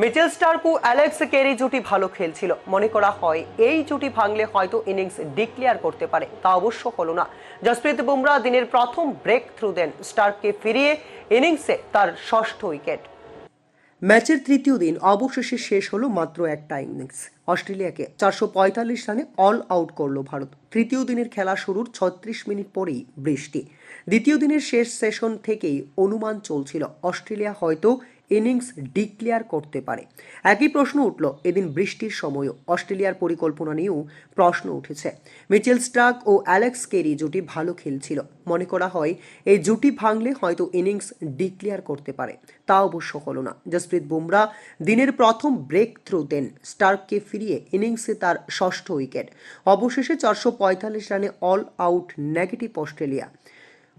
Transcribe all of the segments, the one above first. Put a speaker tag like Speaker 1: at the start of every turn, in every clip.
Speaker 1: Mitchell Starc ও Alex Carey জুটি ভালো খেলছিল। মনে করা হয়, এই জুটি ভাঙলে হয়তো ইনিংস ডিক্লেয়ার করতে পারে, তা অবশ্য হলো না। জসপ্রীত বুমরা দিনের প্রথম ব্রেক থ্রু দেন স্টার্ককে ফিরিয়ে, ইনিংসে তার ষষ্ঠ উইকেট। ম্যাচের তৃতীয় দিন অবশেষে শেষ হলো মাত্র একটা ইনিংস। অস্ট্রেলিয়াকে চারশো পঁয়তাল্লিশ রানে অল আউট করল ভারত। তৃতীয় দিনের খেলা শুরুর ছত্রিশ মিনিট পরেই বৃষ্টি। দ্বিতীয় দিনের শেষ সেশন থেকেই অনুমান চলছিল, অস্ট্রেলিয়া হয়তো ইনিংস ডিক্লেয়ার করতে পারে। একই প্রশ্ন উঠল, এদিন বৃষ্টির সময়ও অস্ট্রেলিয়ার পরিকল্পনা নিয়েও প্রশ্ন উঠেছে। মিচেল স্টার্ক ও অ্যালেক্স কেরি জুটি ভালো খেলছিল। মনে করা হয়, এই জুটি ভাঙলে হয়তো ইনিংস ডিক্লেয়ার করতে পারে। তা অবশ্য হলো না। জসপ্রীত বুমরা দিনের প্রথম ব্রেক থ্রু দেন স্টার্ককে ফিরিয়ে ইনিংসে তার ষষ্ঠ উইকেট। অবশেষে চারশো পঁয়তাল্লিশ রানে all out negative Australia.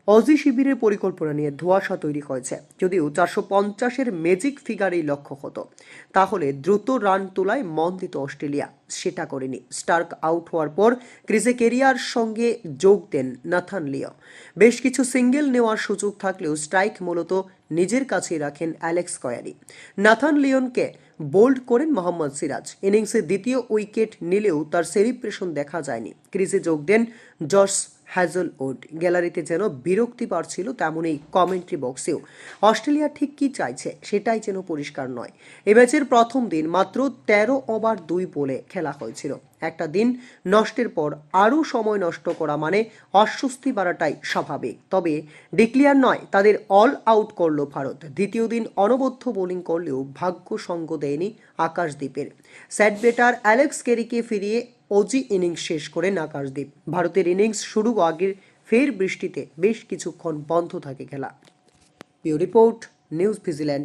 Speaker 1: Aussie শিবিরের পরিকল্পনা নিয়ে ধোঁয়াশা তৈরি হয়েছে। যদিও চারশো পঞ্চাশের ম্যাজিক ফিগারেই লক্ষ্য হতো। তাহলে দ্রুত রান তোলায় মন দিত অস্ট্রেলিয়া। সেটা করেনি। স্টার্ক আউট হওয়ার পর ক্রিজে কেরিয়ার সঙ্গে যোগ দেন নাথান লিও। বেশ কিছু সিঙ্গেল নেওয়ার সুযোগ থাকলেও স্ট্রাইক মূলত নিজের কাছেই রাখেন অ্যালেক্স কয়ারি। নাথান লিওনকে বোল্ড করেন মোহাম্মদ সিরাজ। ইনিংসে দ্বিতীয় উইকেট নিলেও তার সেলিব্রেশন দেখা যায়নি। ক্রিজে যোগ দেন জস হ্যাজলউড গ্যালারিতে যেন বিরক্তি পারছিল তেমনই কমেন্ট্রি বক্সেও। অস্ট্রেলিয়া ঠিক কি চাইছে, সেটাই যেন পরিষ্কার নয়। এ ম্যাচের প্রথম দিন মাত্র তেরো ওভার দুই বলে খেলা হয়েছিল। একটা দিন নষ্টের পর আরও সময় নষ্ট করা মানে অস্বস্তি বাড়াটাই স্বাভাবিক। তবে ডিক্লিয়ার নয়, তাদের অল আউট করল ভারত। দ্বিতীয় দিন অনবদ্য বোলিং করলেও ভাগ্য সঙ্গ দেয়নি আকাশদ্বীপের। স্যাট বেটার অ্যালেক্স কেরিকে ফিরিয়ে ওজি ইনিংস শেষ করেন আকাশদ্বীপ ভারতের ইনিংস শুরু আগের ফের বৃষ্টিতে বেশ কিছুক্ষণ বন্ধ থাকে খেলা। Report, news vigilant.